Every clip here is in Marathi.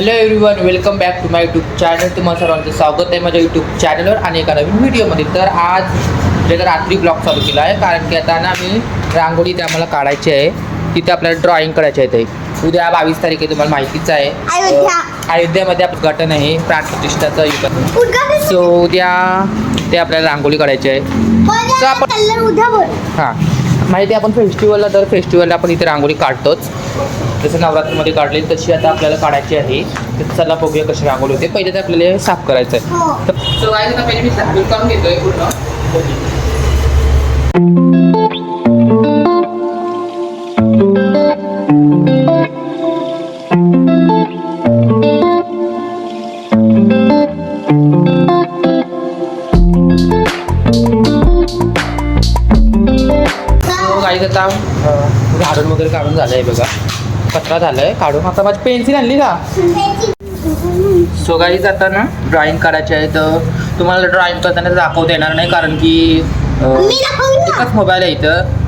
Hello everyone welcome back to my YouTube channel तुम्हाला सर्वांचं स्वागत आहे माझ्या यूट्यूब चॅनलवर आणि एका नवीन व्हिडिओमध्ये तर आज म्हणजे रात्री ब्लॉग चालू केला आहे कारण की आता ना मी रांगोळी ते आम्हाला काढायची आहे. तिथे आपल्याला ड्रॉइंग करायची आहे ते. उद्या बावीस तारीख आहे तुम्हाला माहितीच आहे. अयोध्यामध्ये आपलं उद्घाटन आहे प्राणप्रतिष्ठाचं उद्घाटन सो उद्या ते आपल्याला रांगोळी काढायची आहे. तर आपण- उद्या बोल. हां. माहिती आपण फेस्टिवलला दर फेस्टिवलला आपण इथे रांगोळी काढतोच. जसं नवरात्रीमध्ये काढली तशी आता आपल्याला काढायची आहे. तर चला बघूया कशी रांगोळी होते. पहिले तर आपल्याला साफ करायचं आहे. हो. तर so guys, आता पहिले मी साफ करून घेतोय पूर्ण. So guys, आता झाडून वगैरे काढून झालं आहे बघा. कचरा झाला आहे काढून. आता माझी पेन्सिल आणली का? सो गाईज आता ना ड्रॉइंग करायची आहे तर तुम्हाला ड्रॉइंग करताना दाखवता येणार नाही कारण की एकच मोबाईल आहे इथं.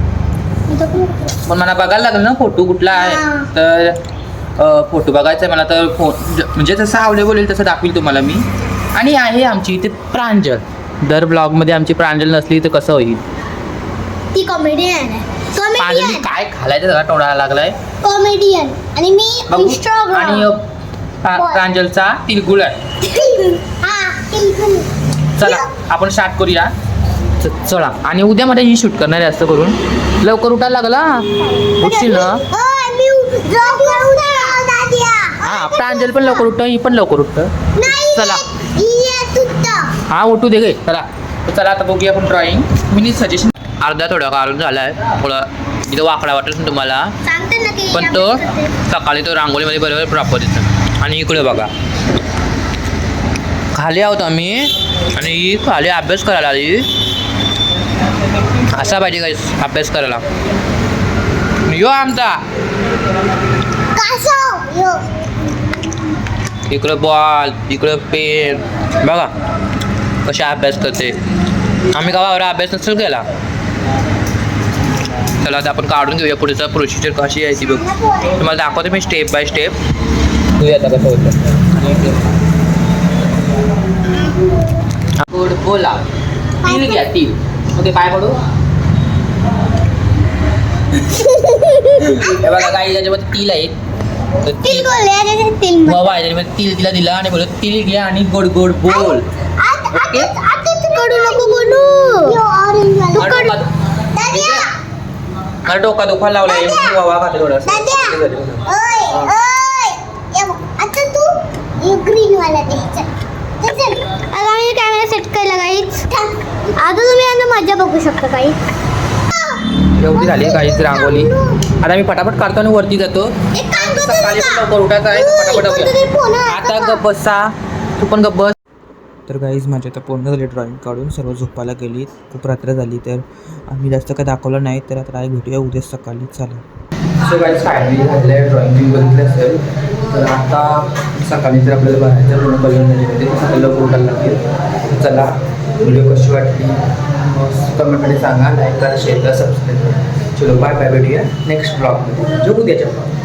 पण मला बघायला लागेल ना फोटो कुठला आहे. तर फोटो बघायचा आहे मला तर फो ज- म्हणजे जसं अवेलेबल होईल तसं दाखवील तुम्हाला मी. आणि आहे आमची इथे प्रांजल. दर ब्लॉगमध्ये आमची प्रांजल नसली तर कसं होईल? ती कॉमेडियन आहे. कॉमेडियन काय घालायचं त्याला तोडायला लागलाय? कॉमेडियन आणि मी बघू. आणि इंस्टाग्राम अं, प्रा- प्रांजलचा तिलगुळ आहे. हा. चला आपण स्टार्ट करूया. च- चला. आणि उद्या मध्ये ही शूट करणार आहे असं करून. लवकर उठायला लागला? उठशील ना? ओय, मी दादिया. हा प्रांजल पण लवकर उठतं ही पण लवकर उठतं. नाही चला. ही येत. हा उठू दे गे. चला. तर चला आता बघूया आपण ड्रॉइंग मी सजेशन अर्धा थोडा काढून झाला आहे थोडं इथं वाकडा वाटेल तुम्हाला. पण तो सकाळी तो रांगोळीमध्ये बरोबर प्रॉपर दिसतो आणि इकडे बघा. खाली आहोत आम्ही. आणि ही खाली अभ्यास करायला आली. असा पाहिजे काही अभ्यास करायला. यो आमचा. इकडं बॉल इकडं पेन बघा. कशा अभ्यास करते. आम्ही गावावर अभ्यास नसेल केला. चला आता आपण काढून घेऊया पुढचा प्रोसिजर कशी ती बघ तुम्हाला दाखवते मी स्टेप बाय स्टेप आता कसं होतं बोला तील घ्या तील ओके पाय पडू हे बघा काही त्याच्यामध्ये तील आहे तर तिल तील बोलले आणि तिल बोल. बाबा याच्यामध्ये तिल तिला दिला आणि बोलत तिल घे आणि गोड गोड बोल आत- ओके. आत- आत- तू कडू नको बोलू तू आणि कडू डोका- दादिया मला डोका दुखायला लावलाय दाद्या. वावा खाते थोडंसं. दाद्या. ओय ओय ये बघ, आता तू ये ग्रीन वाला दे चल. चल, चल. आता आम्ही कॅमेरा सेट केला गाईच आता तुम्ही यांना मजा बघू शकता काही एवढी झाली काहीच रांगोली आता मी फटाफट काढतो आणि वरती जातो. एक काम करतो सकाळी लवकर उठायचं आहे. फटाफट जाऊया. आता गप बसा. तू पण गप बस. तर गाईज माझी आता पूर्ण झाली ड्रॉईंग काढून सर्व झोपायला गेली खूप रात्र झाली तर आम्ही जास्त काय दाखवलं नाही तर आता भेटूया उद्या सकाळी चालेल. सो काही फायनली झालेलं आहे ड्रॉइंग बघितलं असेल तर आता सकाळी जर आपल्याला बाहेरच्या पूर्ण कलर झाले सकाळी उठायला लागेल चला व्हिडिओ कशी वाटली कमेंटमध्ये सांगा लाईक करा शेअर करा सबस्क्राईब करा. चलो बाय बाय भेटूया नेक्स्ट ब्लॉगमध्ये जो उद्याच्या ब्लॉग